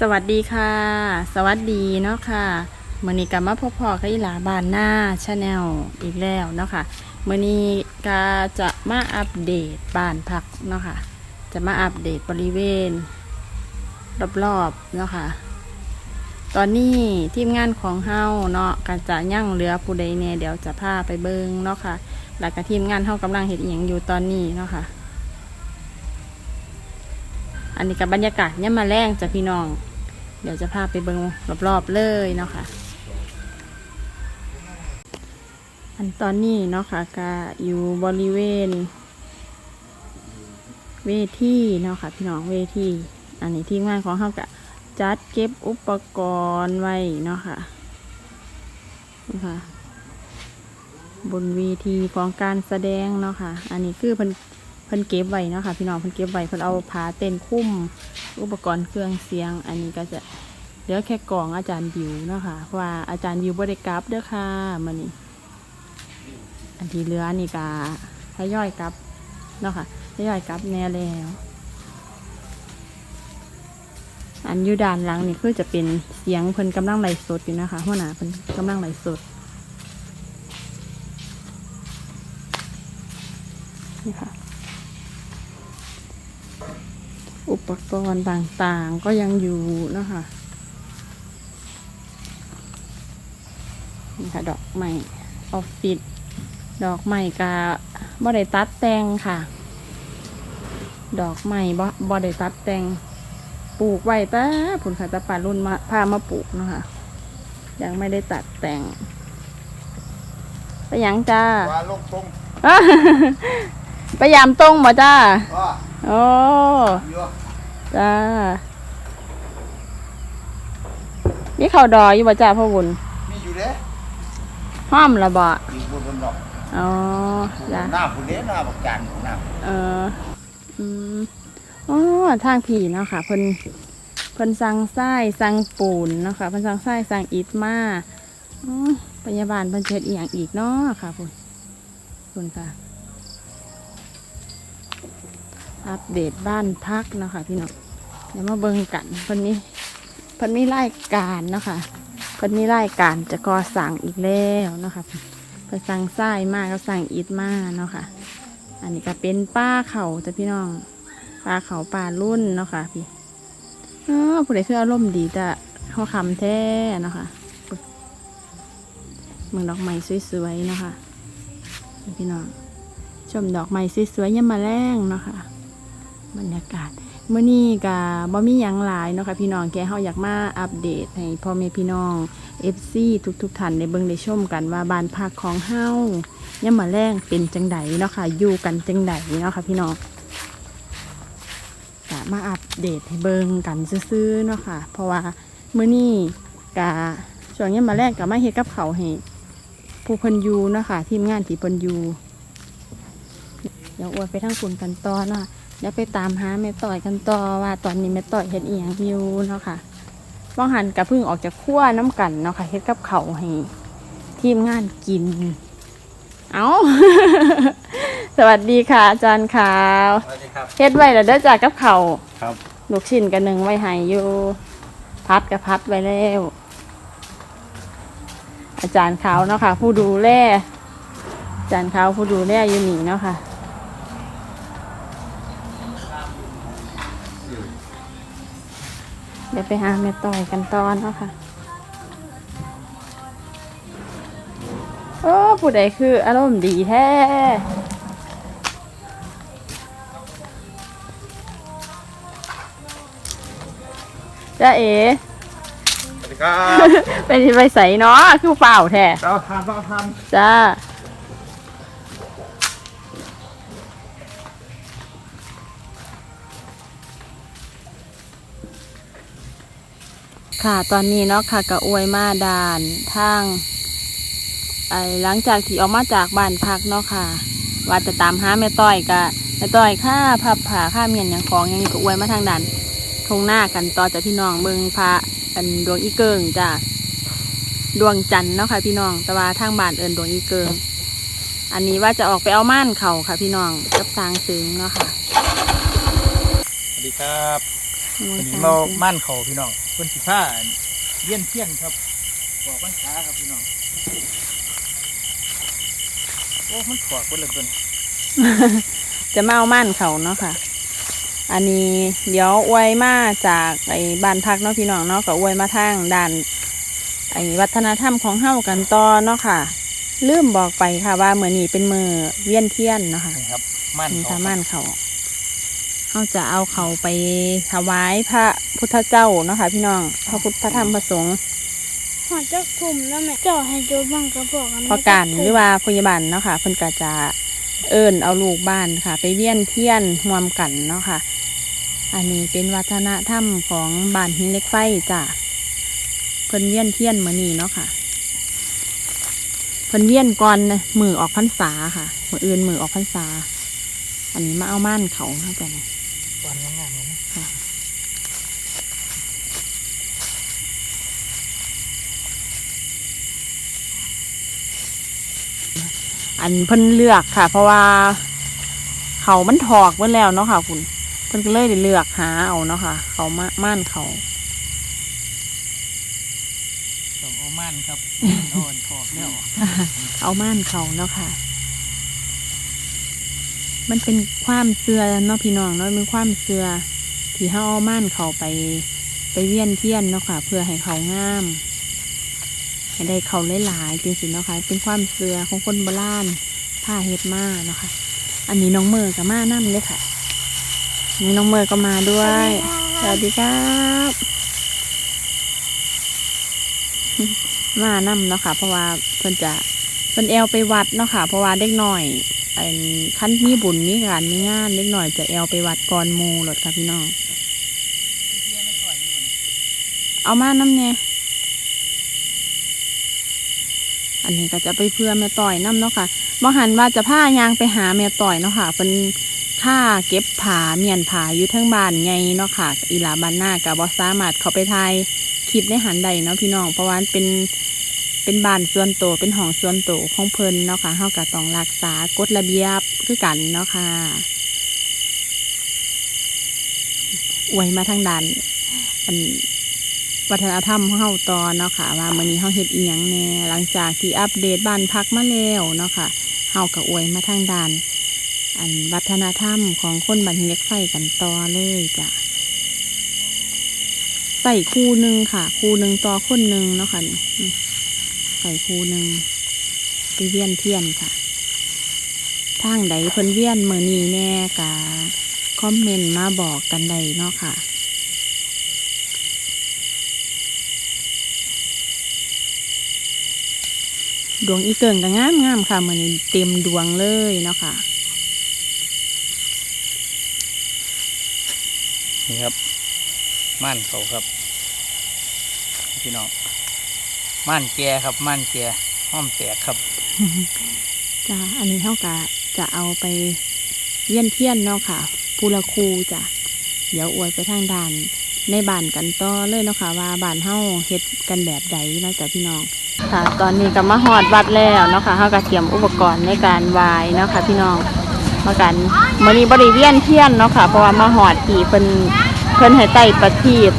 สวัสดีค่ะ สวัสดีเนาะค่ะมื่อนี้กลับมาพบพอกับอีหลาบานหน้าชาแนลอีกแล้วเนาะค่ะมื่อนี้ก็จะมาอัปเดตบ้านพักเนาะค่ะ จะมาอัปเดตบริเวณ รอบๆเนาะค่ะ ตอนนี้ทีมงานของเฮาเนาะก็จะยั่งเรือผู้ใดเนี่ยเดี๋ยวจะพาไปเบิงเนาะค่ะแล้วก็ทีมงานเฮากำลังเห็นอหย่างอยู่ตอนนี้เนาะค่ะ อันนี้กับบรรยากาศเนี่ยมาแรงจ้ะพี่น้อง เดี๋ยวจะพาไปเบิงรอบๆเลยเนาะค่ะ อันตอนนี้เนาะค่ะก็อยู่บริเวณ เวทีเนาะค่ะพี่น้องเวทีอันนี้ทีมงานของเขาก็จัดเก็บอุปกรณ์ไว้เนาะค่ะนี่ค่ะบนเวทีของการแสดงเนาะค่ะ อันนี้คือเพิ่น พิ่นเก็บไว้เนาะค่ะพี่น้องเพิ่นเก็บไว้เพิ่นเอาผ้าเต็นท์คุ้มอุปกรณ์เครื่องเสียง อันนี้ก็จะเหลือแค่กล่องอาจารย์บิวเนาะค่ะเพราะว่าอาจารย์บิวบริกรับเด้อค่ะมันนี่อันที่เหลือนี่ก็ทยอยกลับเนาะค่ะทยอยกลับแน่แล้ว อันยูดานหลังนี่คือจะเป็นเสียงเพิ่นกำลังไลฟ์สดอยู่นะคะหัวหน้าเพิ่นกำลังไลฟ์สดนี่ค่ะ อุปกรณ์ต่างๆก็ยังอยู่เนาะคะนี่ค่ะ ดอกไม้ออฟฟิศดอกไม้กาบ่ได้ตัดแต่งค่ะ ดอกไม้บ่บ่ได้ตัดแต่งปลูกไว้แต่ผลค่ะแตะป่ารุ่นมาพามาปลูกเนาะคะยังไม่ได้ตัดแต่งไปหยังจ้าว่าลงตรงไปยามตรงบ่จ้าว่า โอ้เยอะจ้ามีข้าวดอยอยู่บ่จ้าพ่อบุญมีอยู่เด้ห้อมละบ่มีบนบนดอกอ๋อจ้าหน้าผู้เด้หน้าบักจันหน้าเอออืมอ๋อทางผีเนาะค่ะเพิ่นเพิ่นสั่งไส้สั่งปูนเนาะค่ะเพิ่นสั่งไส้สั่งอิฐมาอ๋อพยาบาลเพิ่นเช็ดอีหยังอีกเนาะค่ะพุ่นพุ่นค่ะ อัปเดตบ้านพักเนาะค่ะพี่น้องเดี๋ยวมาเบิ่งกันเพิ่นนี้เพิ่นมีรายการเนาะค่ะเพิ่นมีรายการจะก่อสั่งอีกแล้วเนาะค่ะเพิ่นสั่งไส้มากก็สั่งอิฐมากเนาะค่ะ อันนี้ก็เป็นป้าเขาจ้ะพี่น้องป้าเขาป่ารุ่นเนาะค่ะพี่อ๋อผู้ใดคืออารมณ์ดีจ้ะเขาคำแท้เนาะค่ะเมืองดอกไม้สวยๆเนาะค่ะพี่น้องชมดอกไม้สวยๆยามมาแรงเนาะค่ะ บรรยากาศเมื่อนี้ก็บ่มีหยังหลายเนาะค่ะพี่น้องแกเฮาอยากมาอัปเดตให้พ่อแม่พี่น้อง FC ทุกๆท่านได้เบิ่งได้ชมกันว่าบ้านพักของเฮายามมาแรงเป็นจังใดเนาะค่ะอยู่กันจังใดเนาะค่ะพี่น้องก็มาอัปเดตให้เบิ่งกันซื่อๆเนาะค่ะ เพราะว่าเมื้อนี้ก็ช่วงยามมาแรงก็มาเฮ็ดกับเขาให้ผู้เพิ่นอยู่เนาะค่ะทีมงานที่เพิ่นอยู่เดี๋ยวอวดไปทางคุณกันต่อเนาะ เดี๋ยวไปตามหาแม่ต่อยกันต่อว่าตอนนี้แม่ต่อยเฮ็ดอีหยังอยู่เนาะค่ะว่างหันกับพึ่งออกจากขั้วน้ำกันเนาะค่ะเฮ็ดกับเขาวให้ทีมงานกิน เอาสวัสดีค่ะ อาจารย์ขาวสวัสดีครับเฮ็ดไว้แล้วเด้อจ้ากับเขาวครับลูกชิ้นกันหนึ่งไว้ให้อยู่ พัดกับพัดไว้แล้ว อาจารย์ขาวเนาะค่ะ ผู้ดูแลอาจารย์ขาวผู้ดูแลอยู่นี่เนาะค่ะ เดี๋ยวไปหาแม่ต่อยกันตอนเนาะค่ะโอ้ผู้ใดคืออารมณ์ดีแท้จ้าเอ๋สวัสดีครับไปที่ไปใส่เนาะคือเปล่าแท้เราทานเราทานจ้า ค่ะตอนนี้เนาะค่ะกะอวยมาด่านทางไอ้หลังจากที่ออกมาจากบ้านพักเนาะค่ะ ว่าจะตามหาแม่ต้อยกะแม่ต้อยค่าพับผ่าค่าเมียนอย่างของหยังก็อวยมาทางด่านทงหน้ากันต่อจากพี่น้องเบิงพระอันดวงอีเกิงจ้าดวงจันทร์เนาะค่ะพี่น้องแต่ว่าทางบ้านเอินดวงอีเกิง อันนี้ว่าจะออกไปเอาม่านเขาค่ะ พี่น้องกับสางซึ้งเนาะค่ะสวัสดีครับวันนี้เราม่านเขาพี่น้องอ คนสิผ้าเลี้ยนเที่ยงครับบอกวันช้าครับพี่น้องโอ้มันขวากคนละตัวจะมาเอาม่านเขาเนาะค่ะ อันนี้เดี๋ยวอวยมาจากไอ้บ้านพักเนาะพี่น้องเนาะก็อวยมาทางด้านไอ้วัฒนธรรมของเฮากันต่อเนาะค่ะ ลืมบอกไปค่ะว่าเมื่อนี้เป็นมือเวียนเทียนเนาะค่ะนี่ครับ มันนี่เขาค่ะม่านเขา เขาจะเอาเขาไปถวายพระพุทธเจ้าเนาะค่ะพี่น้อง พระพุทธพระธรรมพระสงฆ์หอเจ้าคุมแล้วแม่เจ้าให้โจบังกระบอกกันพอการหรือว่าพยาบาลเนาะค่ะเพิ่นก็จะเอิ้นเอาลูกบ้านค่ะ ไปเวียนเทียนห่วมกันเนาะค่ะ อันนี้เป็นวัฒนธรรมของบ้านหินเหล็กไฟจ้ะเพิ่นเวียนเทียนมื้อนี้เนาะค่ะเพิ่นเวียนก่อนนะมือออกพรรษาค่ะ มืออื่นมือออกพรรษา อันนี้มาเอาม่านเขาเนาะจ้ะ เนี่ยตอนงามๆเลยนะค่ะอันเพิ่นเลือกค่ะ เพราะว่าเขามันถอกเมื่อแล้วเนาะค่ะ คุณเพิ่นก็เลยได้เลือกหาเอาเนาะค่ะ เขามาม่านเขาต้องเอามันครับโดนขอกแล้วเอาม่านเขาเนาะค่ะ มันเป็นความเสือเนาะพี่น้องเนาะเป็นความเสือที่เฮาเอาม่านเขาไปไปเวียนเทียนเนาะค่ะ เพื่อให้เขางาม ให้ได้เขาหลายๆจริงๆเนาะค่ะ เป็นความเสือของคนโบราณผ้าเฮ็ดมาเนาะค่ะ อันนี้น้องเมอร์กับมานั่นเลยค่ะนี่น้องเมอร์ก็มาด้วยสวัสดีครับมานํเนาะค่ะ เพราะว่าเพิ่นจะเพิ่นแอลไปวัดเนาะค่ะ เพราะว่าเด็กหน่อย ไอ้ขั้นมีบุญมีการมีงานเด็กหน่อยจะแอลไปวัดก่อนมูหลดค่ะพี่น้อง เอามาน้ำเนี่ยอันนี้ก็จะไปเพื่อแม่ต่อยน้ำเนาะค่ะบ่หันว่าจะผ้ายางไปหาแม่ต่อยเนาะค่ะเป็นค่าเก็บผาเมียนผาอยู่ทั้งบ้านไงเนาะค่ะ อีหลาบ้านหน้ากับ่สามารถเขาไปทายคลิปในหันใดเนาะพี่น้องเพราะว่ามันเป็น เป็นบ้านส่วนตัวเป็นห้องส่วนตัวของเพิ่นเนาะค่ะเฮาก็ต้องรักษากฎระเบียบคือกันเนาะค่ะอวยมาทางด้านอันวัฒนธรรมของเฮาต่อเนาะค่ะ ว่ามื้อนี้เฮาเฮ็ดอีหยังแน่หลังจากที่อัปเดตบ้านพักมาแล้วเนาะค่ะเฮาก็อวยมาทางด้าน อันวัฒนธรรมของคนบ้านเหล็กไฟกันต่อเลยจ้ะใส่คู่หนึ่งค่ะ คู่หนึ่งต่อคนหนึ่งเนาะค่ะนี่อืม ใส่คู่หนึ่งไปเวียนเทียนค่ะ ทางใดเพิ่นเวียนมือนี้แน่กะคอมเมนต์มาบอกกันได้เนาะค่ะดวงอีเกิงก็งามงามๆค่ะมันเต็มดวงเลยเนาะค่ะ นี่ครับมันเขาครับ พี่น้อง มันแกครับมันแกห้อมแตกครับจ้าอันนี้เท่ากับจะเอาไปเยี่ยนเทียนเนาะค่ะภูละคูจ้ะเดี๋ยวอวยไปทางด่านในบ้านกันต่อเลยเนาะค่ะว่าบ้านเฮาเฮ็ดกันแบบใดเนาะจ้ะพี่น้องค่ะ ตอนนี้ก็มาฮอดวัดแล้วเนาะค่ะเฮาก็เตรียมอุปกรณ์ในการไหว้เนาะค่ะพี่น้องมากันมื้อนี้บ่ได้เวียนเทียนเนาะค่ะเพราะว่ามาฮอดที่เพิ่นเพิ่นให้ไต่ประทีป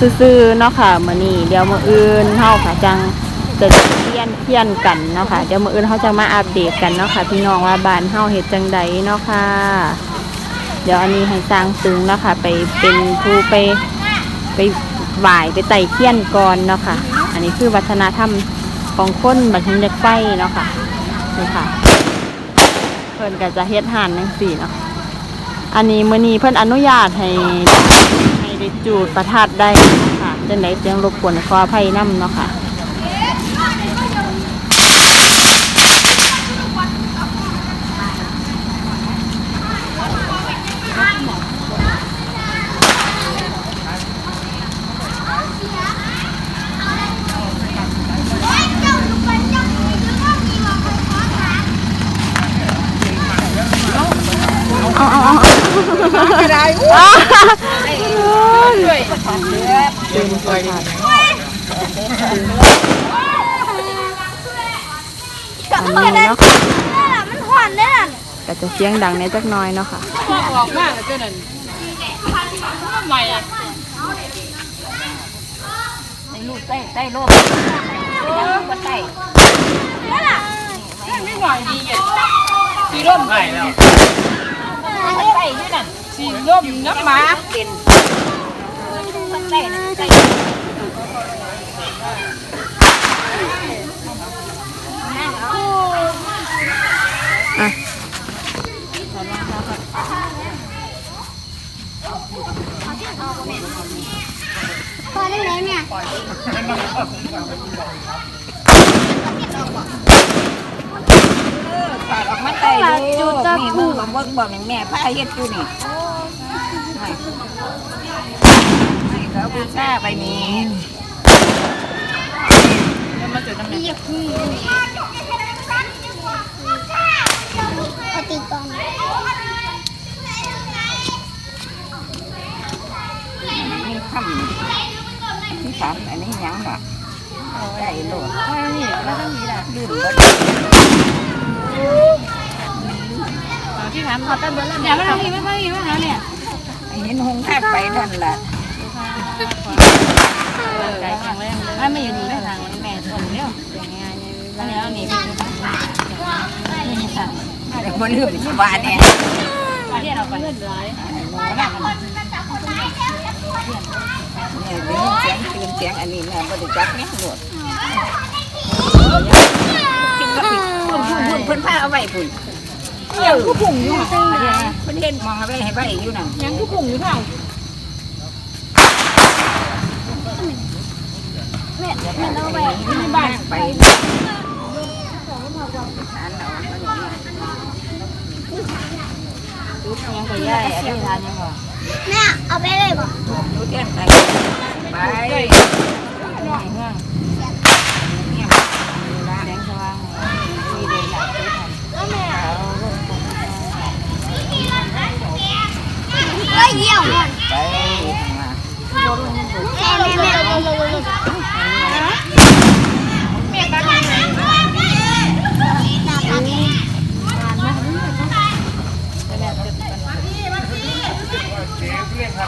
ซื่อๆเนาะค่ะมื้อนี้เดี๋ยวมื้ออื่นเฮาก็จังจะเทียนเทียนกันเนาะค่ะเดี๋ยวมื้ออื่นเขาจะมาอัปเดตกันเนาะค่ะพี่น้องว่าบ้านเฮาเฮ็ดจังใดเนาะค่ะ เดี๋ยวอันนี้ให้สร้างตึงเนาะค่ะ ไปเป็นผู้ไปไปไหว้ไปไต่เทียนก่อนเนาะค่ะ อันนี้คือวัฒนธรรมของคนบันทึกเด็กไฟเนาะค่ะนี่ค่ะ เพิ่นก็จะเฮ็ดห่านจังซี่เนาะอันนี้มื้อนี้เพิ่นอนุญาตให้ ได้จูดประทัดได้ค่ะจังไดจังรบกวนขออภัยนํเนาะค่ะเอาเอาเอาไม่ได้ตื่นตัวค่ะอันนี้เนาะค่ะมันหอนได้น่ะก็จะเสียงดังในจักหน้อยเนาะค่ะมลูกใต้ใต้โลกยังบ่ใต้ไม่หน่อยดีเย็นสีร่มได้แล้วใต้อยู่นั่นสีร่มน้ำหมาเป็นใต้นั่น อะพอได้ไหมเนี่ยปาดออกมาใต้ลูกนี่มึงบ่เบิ่งบ่แม่พาเฮ็ดอยู่นี่ ให้เขาบูชาไปนี่เหยียบมือปฏิกรณ์มีคำที่สามอันนี้ยังล่ะใต้โหลกนี่แล้วต้องมีแหละลืมบ่ที่ถามเขาตั้งเบอร์แล้วอย่าไม่ต้องมีไม่ต้องมีไม่ต้องเนี่ยเห็นหงแทากไปนั่นแหละ ไก่แข็งแรงเลยไม่อยู่นี่ไม่ทางแม่ส่งเร็วอย่างงานเนี่ยแล้วนี่นี่ค่ะบ่ลืมที่บ้านเนี่ยมาเที่ยวเราไปเลื่อนร้อยเนี่ยได้ยินเสียงตื่นเสียงอันนี้แม่บ่ได้จักแม่หมดกินก็ผิดพุ่นพุ่นพุ่นพิ่นพาเอาไว้พุ่นเอ้าผู้พุ่งอยู่หั่นเพิ่นเห็นมองเอาไว้ให้ไว้อยู่นั่นยังผู้ผงอยู่ทางแม่แม่เท่า นไปทานเอาไปอย่างนี้ ยังไปย่ายอะไรทานยังบ่ แม่เอาไปเลยบ่ ดูเทียนไปไป ห่างห่าง เนี่ยละ แดงสว่างมีเดินหลังซื้อทัน ก็เยี่ยมก่อน ไปมา แม่แม่แม่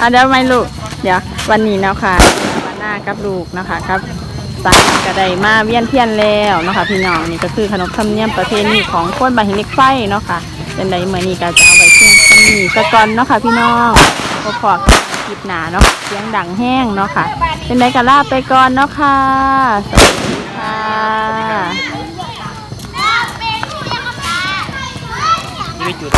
อาเดี๋ยวไม่ลูก เดี๋ยววันนี้เนาะค่ะวันหน้ากับลูกนะคะกับสายกระไดมาเวียนเทียนแล้วเนาะคะพี่น้องนี่ก็คือขนบธรรมเนียมประเพณีของคนบาหินเล็กไฟเนาะค่ะเป็นใดเมื่อนี้ก็จะเอาไว้เพียงเท่นี้สะก่อนเนาะค่ะพี่น้องพอพอคลิปหนาเนาะเสียงดังแห้งเนาะค่ะ เป็นใดก็ลาไปก่อนเนาะค่ะสวัสดีค่ะชีวิตจุด